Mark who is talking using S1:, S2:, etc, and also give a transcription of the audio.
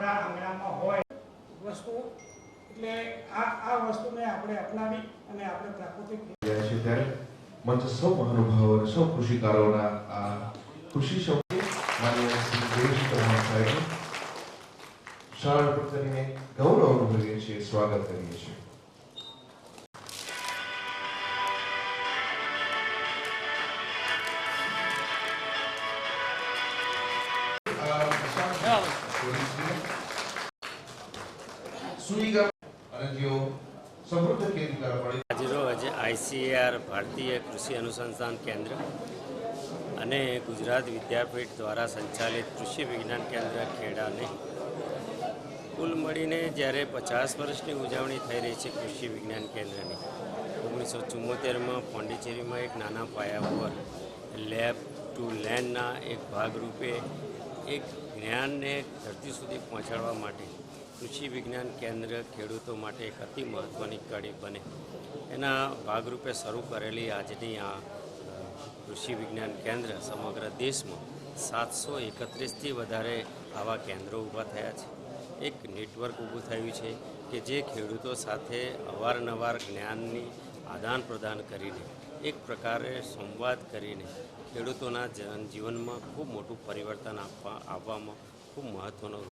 S1: બધા આંગણામાં હોય વસ્તુ એટલે આ આ વસ્તુને આપણે અપનાવી અને આપણે પ્રાકૃતિક
S2: ત્યારે મંચ સૌ મહાનુભાવો અને સૌ કૃષિકારોના આ કૃષિ શબ્દ માન્ય શ્રી શાળા ગૌરવ અનુભવીએ છીએ સ્વાગત કરીએ છીએ. અને જેઓ સમૃદ્ધ કેન્દ્ર
S3: આઈસીએઆર ભારતીય કૃષિ અનુસંધાન કેન્દ્ર અને ગુજરાત વિદ્યાપીઠ દ્વારા સંચાલિત કૃષિ વિજ્ઞાન કેન્દ્ર ખેડાને કુલ મળીને જ્યારે પચાસ વર્ષની ઉજવણી થઈ રહી છે કૃષિ વિજ્ઞાન કેન્દ્રની. ઓગણીસો ચુમ્મોતેરમાં પોંડિચેરીમાં એક નાના પાયા પર લેબ ટુ લેન્ડના એક ભાગરૂપે એક જ્ઞાનને ધરતી સુધી પહોંચાડવા માટે કૃષિ વિજ્ઞાન કેન્દ્ર ખેડૂતો માટે એક અતિ મહત્ત્વની કડી બને. એના ભાગરૂપે શરૂ કરેલી આજની આ કૃષિ વિજ્ઞાન કેન્દ્ર સમગ્ર દેશમાં સાતસો એકત્રીસથી વધારે આવા કેન્દ્રો ઊભા થયા છે. એક નેટવર્ક ઊભું થયું છે કે જે ખેડૂતો સાથે અવારનવાર જ્ઞાનની આદાન પ્રદાન કરીને, એક પ્રકારે સંવાદ કરીને ખેડૂતોના જનજીવનમાં ખૂબ મોટું પરિવર્તન આપવા, આવવામાં ખૂબ મહત્ત્વનો